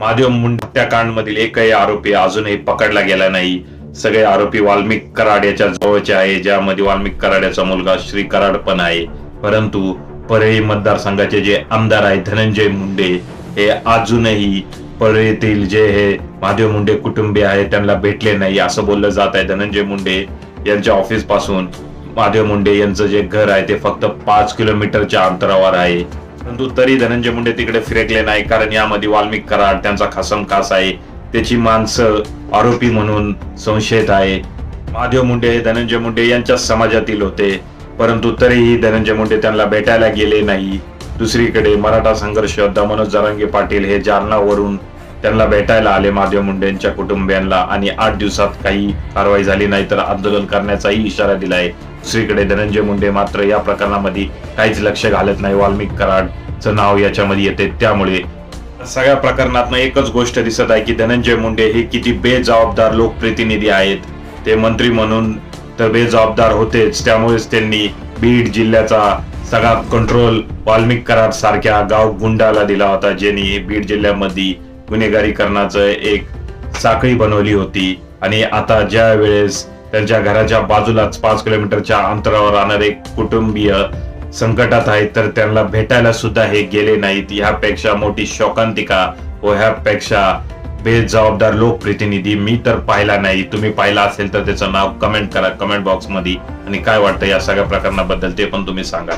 महादेव मुंडे हत्याकांडमधील एकही आरोपी अजूनही पकडला गेला नाही. सगळे आरोपी वाल्मिक कराड याच्या जवळचे आहे ज्यामध्ये वाल्मिक कराड मुलगा श्री कराड पण आहे. परंतु परळी मतदारसंघाचे जे आमदार आहेत धनंजय मुंडे हे अजूनही परळीतील जे हे महादेव मुंडे कुटुंबीय आहेत त्यांना भेटले नाही असं बोललं जात आहे धनंजय मुंडे यांच्या ऑफिसपासून. महादेव मुंडे यांचं जे घर आहे ते फक्त पाच किलोमीटरच्या अंतरावर आहे. परंतु तरी धनंजय मुंडे तिकडे फिरकले नाही कारण यामध्ये वाल्मिक कराड त्यांचा खासम खास आहे. त्याची माणसं आरोपी म्हणून संशयित आहे. महादेव मुंडे हे धनंजय मुंडे यांच्याच समाजातील होते. परंतु तरीही धनंजय मुंडे त्यांना भेटायला गेले नाही. दुसरीकडे मराठा संघर्ष योद्धा मनोज जरांगे पाटील हे जालनावरून त्यांना भेटायला आले महादेव मुंडे यांच्या कुटुंबियांना आणि आठ दिवसात काही कारवाई झाली नाही तर आंदोलन करण्याचाही इशारा दिलाय. दुसरीकडे धनंजय मुंडे मात्र या प्रकरणामध्ये काहीच लक्ष घालत नाही. वाल्मिक कराडचं नाव याच्यामध्ये येते. त्यामुळे सगळ्या प्रकरणात एकच गोष्ट दिसत आहे की धनंजय मुंडे हे किती बेजबाबदार लोकप्रतिनिधी आहेत. ते मंत्री म्हणून तर बेजबाबदार होतेच. त्यामुळेच त्यांनी बीड जिल्ह्याचा सगळा कंट्रोल वाल्मिक कराड सारख्या गाव गुंडाला दिला होता ज्यांनी बीड जिल्ह्यामध्ये गुन्हेगारीकरणाचं एक साखळी बनवली होती. आणि आता ज्या वेळेस त्यांच्या घराच्या बाजूलाच पाच किलोमीटरच्या अंतरावर राहणारे कुटुंबीय संकटात आहेत तर त्यांना भेटायला सुद्धा हे गेले नाहीत. ह्यापेक्षा मोठी शोकांतिका व ह्यापेक्षा बेजबाबदार लोकप्रतिनिधी मी तर पाहिला नाही. तुम्ही पाहिला असेल तर त्याचं नाव कमेंट करा कमेंट बॉक्समध्ये आणि काय वाटतं या सगळ्या प्रकरणाबद्दल ते पण तुम्ही सांगा.